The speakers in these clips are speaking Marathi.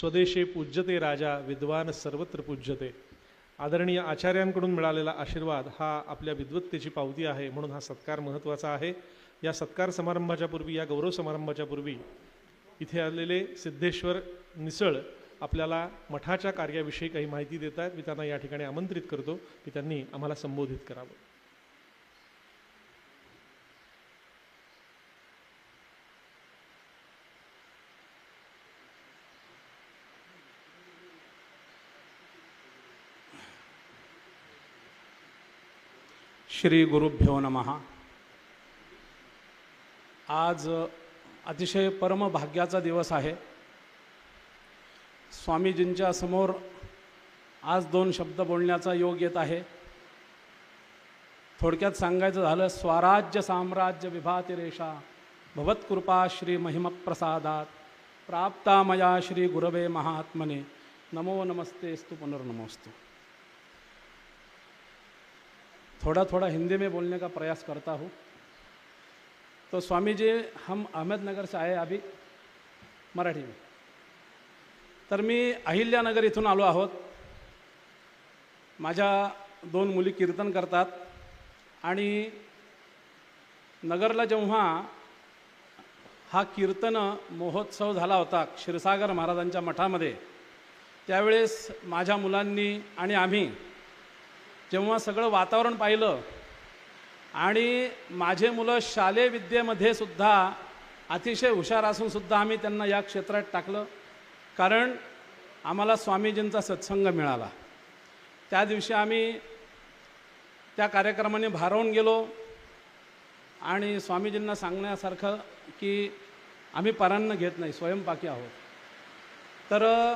स्वदेशे पूज्यते राजा विद्वान सर्वत्र पूज्यते. आदरणीय आचार्यांकडून मिळालेला आशीर्वाद हा आपल्या विद्वत्तेची पावती आहे म्हणून हा सत्कार महत्त्वाचा आहे. या सत्कार समारंभाच्या पूर्वी या गौरव समारंभाच्या पूर्वी इथे आलेले सिद्धेश्वर निसळ आपल्याला मठाच्या कार्याविषयी काही माहिती देत आहेत मी त्यांना या ठिकाणी आमंत्रित करतो की त्यांनी आम्हाला संबोधित करावं. श्री गुरुभ्यो नमः. आज अतिशय परमभाग्याचा दिवस आहे. स्वामीजींच्या समोर आज दोन शब्द बोलण्याचा योग येत आहे. थोडक्यात सांगायचं झालं स्वराज्य साम्राज्य विभातिरेषा भवत्कृपा श्री महिमप्रसादात प्राप्ता मया श्री गुरवे महात्मने. नमो नमस्ते नमस्तेस्तु पुनर्नमोस्तु. थोड़ा थोड़ा हिंदी में बोलने का प्रयास करता हूँ। तो स्वामी जी हम अहमदनगर से आए अभी मराठी में। तर मी अहिल्यानगर इथून आलो आहोत। माझ्या दोन मुली कीर्तन करतात आणि नगरला जेव्हा हा कीर्तन महोत्सव झाला होता क्षीरसागर महाराजांच्या मठामध्ये त्यावेळेस माझ्या मुलांनी आणि आम्ही जेव्हा सगळं वातावरण पाहिलं आणि माझे मुलं शालेय विद्येमध्ये सुद्धा अतिशय हुशार असून सुद्धा आम्ही त्यांना या क्षेत्रात टाकलं. कारण आम्हाला स्वामीजींचा सत्संग मिळाला. त्या दिवशी आम्ही त्या कार्यक्रमाने भारावून गेलो आणि स्वामीजींना सांगण्यासारखं की आम्ही परांना घेत नाही स्वयंपाकी आहोत. तर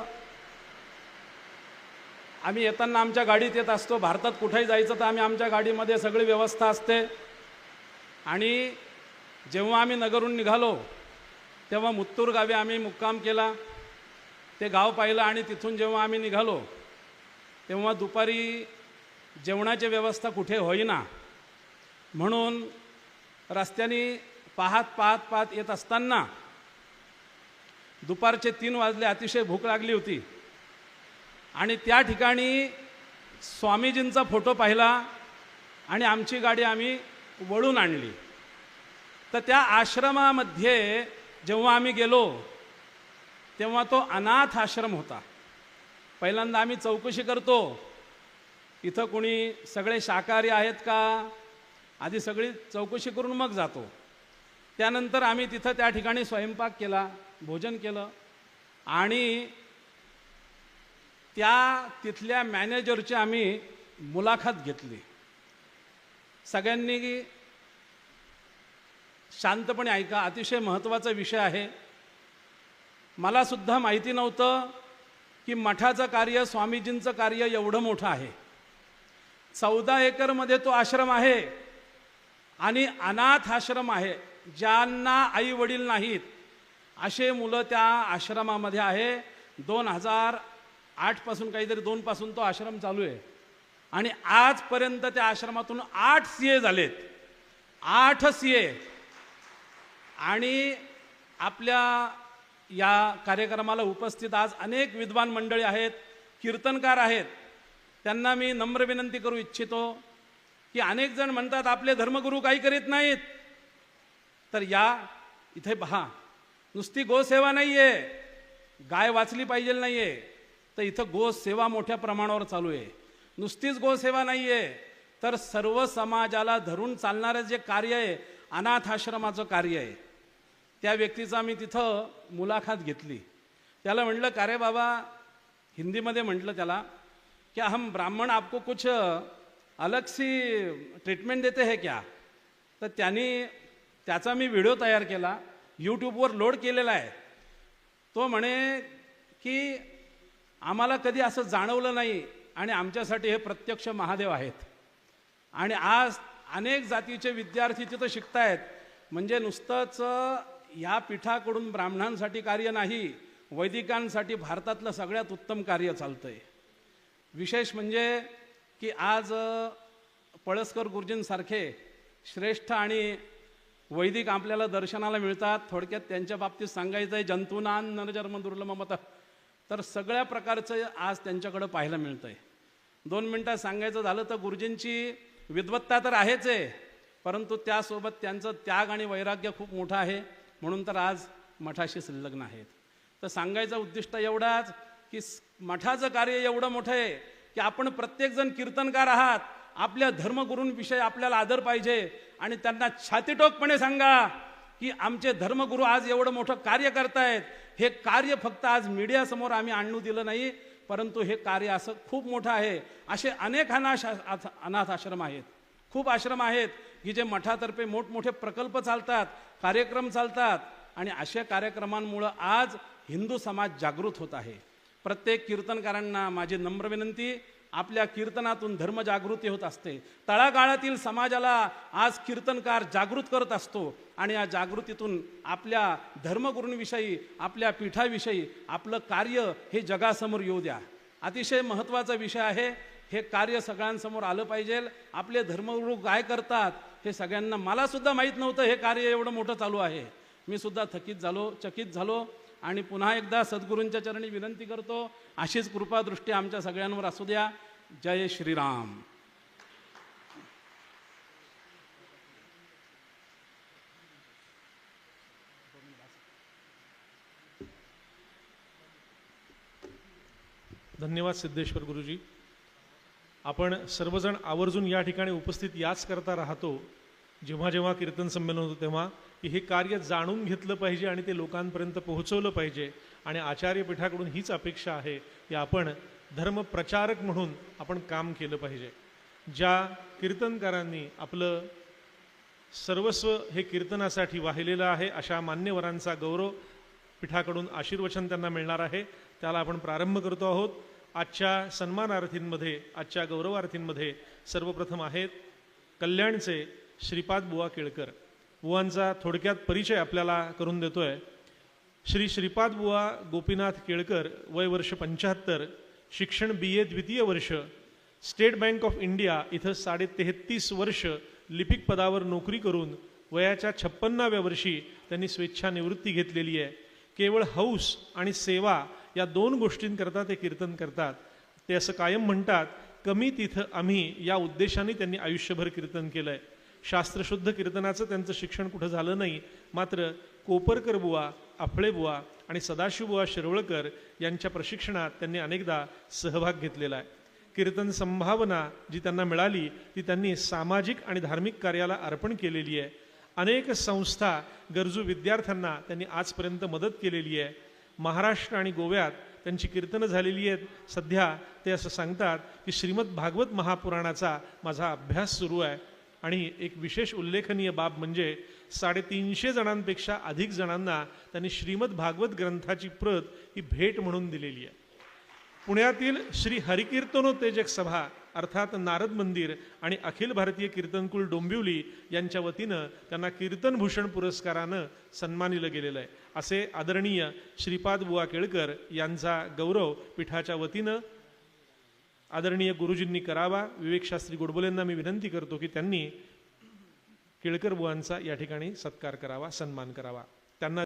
आम्ही येताना आमच्या गाडीत येत असतो. भारतात कुठेही जायचं तर आम्ही आमच्या गाडीमध्ये सगळी व्यवस्था असते. आणि जेव्हा आम्ही नगरहून निघालो तेव्हा मुत्तूर गावी आम्ही मुक्काम केला. ते गाव पाहिलं आणि तिथून जेव्हा आम्ही निघालो तेव्हा दुपारी जेवणाची व्यवस्था कुठे होईना. म्हणून रस्त्याने पाहत पाहत पाहत येत असताना दुपारचे तीन वाजले अतिशय भूक लागली होती. आणि त्या ठिकाणी स्वामीजींचा फोटो पाहिला आणि आमची गाडी आम्ही वळून आणली. तर त्या आश्रमामध्ये जेव्हा आम्ही गेलो तेव्हा तो अनाथ आश्रम होता. पहिल्यांदा आम्ही चौकशी करतो इथं कोणी सगळे शाकाहारी आहेत का? आधी सगळी चौकशी करून मग जातो. त्यानंतर आम्ही तिथं त्या ठिकाणी स्वयंपाक केला भोजन केलं आणि त्या तिथल्या मॅनेजरची आम्ही मुलाखत घेतली. सगळ्यांनी शांतपणे ऐका अतिशय महत्त्वाचा विषय आहे. मला सुद्धा माहिती नव्हतं की मठाचं कार्य स्वामीजींचं कार्य एवढं मोठं आहे. चौदा एकरमध्ये तो आश्रम आहे आणि अनाथ आश्रम आहे ज्यांना आई वडील नाहीत. असे मुलं त्या आश्रमामध्ये आहे. दोन हजार आठपासून काहीतरी दोनपासून तो आश्रम चालू आहे. आणि आजपर्यंत त्या आश्रमातून आठ सी ए झालेत. आठ सी ए आणि आपल्या या कार्यक्रमाला उपस्थित आज अनेक विद्वान मंडळी आहेत कीर्तनकार आहेत. त्यांना मी नम्र विनंती करू इच्छितो की अनेक जण म्हणतात आपले धर्मगुरू काही करीत नाहीत. तर या इथे पहा. नुसती गोसेवा नाही आहे गाय वाचली पाहिजे नाही आहे तर इथं गोसेवा मोठ्या प्रमाणावर चालू आहे. नुसतीच गोसेवा नाही आहे तर सर्व समाजाला धरून चालणारं जे कार्य आहे अनाथ आश्रमाचं कार्य आहे. त्या व्यक्तीचा मी तिथं मुलाखत घेतली. त्याला म्हटलं का रे बाबा? हिंदीमध्ये म्हटलं त्याला की हम ब्राह्मण आपको कुछ अलग सी ट्रीटमेंट देते है क्या? तर त्यांनी त्याचा मी व्हिडिओ तयार केला यूट्यूबवर लोड केलेला आहे. तो म्हणे की आम्हाला कधी असं जाणवलं नाही आणि आमच्यासाठी हे प्रत्यक्ष महादेव आहेत. आणि आज अनेक जातीचे विद्यार्थी तिथं शिकतायत. म्हणजे नुसतंच या पीठाकडून ब्राह्मणांसाठी कार्य नाही वैदिकांसाठी भारतातलं सगळ्यात उत्तम कार्य चालतं आहे विशेष म्हणजे की आज पळसकर गुरुजींसारखे श्रेष्ठ आणि वैदिक आपल्याला दर्शनाला मिळतात. थोडक्यात त्यांच्या बाबतीत सांगायचं आहे जंतुनान नरजन्म दुर्लभ मत तर सगळ्या प्रकारचं आज त्यांच्याकडं पाहायला मिळतं आहे दोन मिनटात सांगायचं झालं तर गुरुजींची विद्वत्ता तर आहेच आहे परंतु त्यासोबत त्यांचं त्याग आणि वैराग्य खूप मोठं आहे म्हणून तर आज मठाशी संलग्न आहेत. तर सांगायचं उद्दिष्ट एवढाच की मठाचं कार्य एवढं मोठं आहे की आपण प्रत्येकजण कीर्तनकार आहात आपल्या धर्मगुरूंविषयी आपल्याला आदर पाहिजे आणि त्यांना छातीटोकपणे सांगा की आमचे धर्मगुरू आज एवढं मोठं कार्य करतायत हे कार्य फक्त आज मीडियासमोर आम्ही आणू दिलं नाही परंतु हे कार्य असं खूप मोठं आहे. असे अनेक अनाश अनाथ आश्रम आहेत. खूप आश्रम आहेत की जे मठातर्फे मोठमोठे प्रकल्प चालतात कार्यक्रम चालतात आणि अशा कार्यक्रमांमुळं आज हिंदू समाज जागृत होत आहे. प्रत्येक कीर्तनकारांना माझी नम्र विनंती आपल्या कीर्तनातून धर्मजागृती होत असते. तळागाळातील समाजाला आज कीर्तनकार जागृत करत असतो आणि या जागृतीतून आपल्या धर्मगुरूंविषयी आपल्या पीठाविषयी आपलं कार्य हे जगासमोर येऊ द्या. अतिशय महत्त्वाचा विषय आहे. हे कार्य सगळ्यांसमोर आलं पाहिजे. आपले धर्मगुरू काय करतात हे सगळ्यांना मला सुद्धा माहीत नव्हतं हे कार्य एवढं मोठं चालू आहे. मी सुद्धा थकीत झालो चकित झालो. आणि पुन्हा एकदा सद्गुरूंच्या चरणी विनंती करतो अशीच कृपादृष्टी आमच्या सगळ्यांवर असू द्या. जय श्रीराम. धन्यवाद सिद्धेश्वर गुरुजी. आपण सर्वजण आवर्जून या ठिकाणी उपस्थित याच करता राहतो. जेव्हा जेव्हा कीर्तन संमेलन होतं तेव्हा की हे कार्य जाणून घेतलं पाहिजे आणि ते लोकांपर्यंत पोहोचवलं पाहिजे. आणि आचार्यपीठाकडून हीच अपेक्षा आहे की आपण धर्मप्रचारक म्हणून आपण काम केलं पाहिजे. ज्या कीर्तनकारांनी आपलं सर्वस्व हे कीर्तनासाठी वाहिलेलं आहे अशा मान्यवरांचा गौरव पीठाकडून आशीर्वचन त्यांना मिळणार आहे. त्याला आपण प्रारंभ करतो आहोत. आजच्या सन्मानार्थींमध्ये आजच्या गौरवार्थींमध्ये सर्वप्रथम आहेत कल्याणचे श्रीपाद बुवा केळकर बुवांचा थोडक्यात परिचय आपल्याला करून देतोय. श्री श्रीपाद बुवा गोपीनाथ केळकर वय वर्ष पंच्याहत्तर शिक्षण बी ए द्वितीय वर्ष स्टेट बँक ऑफ इंडिया इथं साडे तेहत्तीस वर्ष लिपिक पदावर नोकरी करून वयाच्या छप्पन्नाव्या वर्षी त्यांनी स्वेच्छानिवृत्ती घेतलेली आहे. केवळ हौस आणि सेवा या दोन गोष्टींकरता ते कीर्तन करतात. ते असं कायम म्हणतात कमी तिथं आम्ही या उद्देशाने त्यांनी आयुष्यभर कीर्तन केलं आहे शास्त्रशुद्ध कीर्तनाचं त्यांचं शिक्षण कुठं झालं नाही मात्र कोपरकर बुवा आपळे बुवा आणि सदाशिव बुवा शिरवळकर यांच्या प्रशिक्षणात त्यांनी अनेकदा सहभाग घेतलेला आहे. कीर्तन संभावना जी त्यांना मिळाली ती त्यांनी सामाजिक आणि धार्मिक कार्याला अर्पण केलेली आहे. अनेक संस्था गरजू विद्यार्थ्यांना त्यांनी आजपर्यंत मदत केलेली आहे. महाराष्ट्र आणि गोव्यात त्यांची कीर्तनं झालेली आहेत. सध्या ते असं सांगतात की श्रीमद भागवत महापुराणाचा माझा अभ्यास सुरू आहे. आणि एक विशेष उल्लेखनीय बाब म्हणजे साडेतीनशे जणांपेक्षा अधिक जणांना त्यांनी श्रीमद भागवत ग्रंथाची प्रत ही भेट म्हणून दिलेली आहे. पुण्यातील श्री हरिकीर्तनोत्तेजक सभा अर्थात नारद मंदिर आणि अखिल भारतीय कीर्तनकुल डोंबिवली यांच्या वतीनं त्यांना कीर्तनभूषण पुरस्कारानं सन्मानिलं गेलेलं आहे. असे आदरणीय श्रीपाद बुवा केळकर यांचा गौरव पीठाच्या वतीनं आदरणीय गुरुजींनी करावा. विवेकशास्त्री गोडबोलेंना मी विनंती करतो की त्यांनी केळकर बुवांचा या ठिकाणी सत्कार करावा सन्मान करावा. त्यांना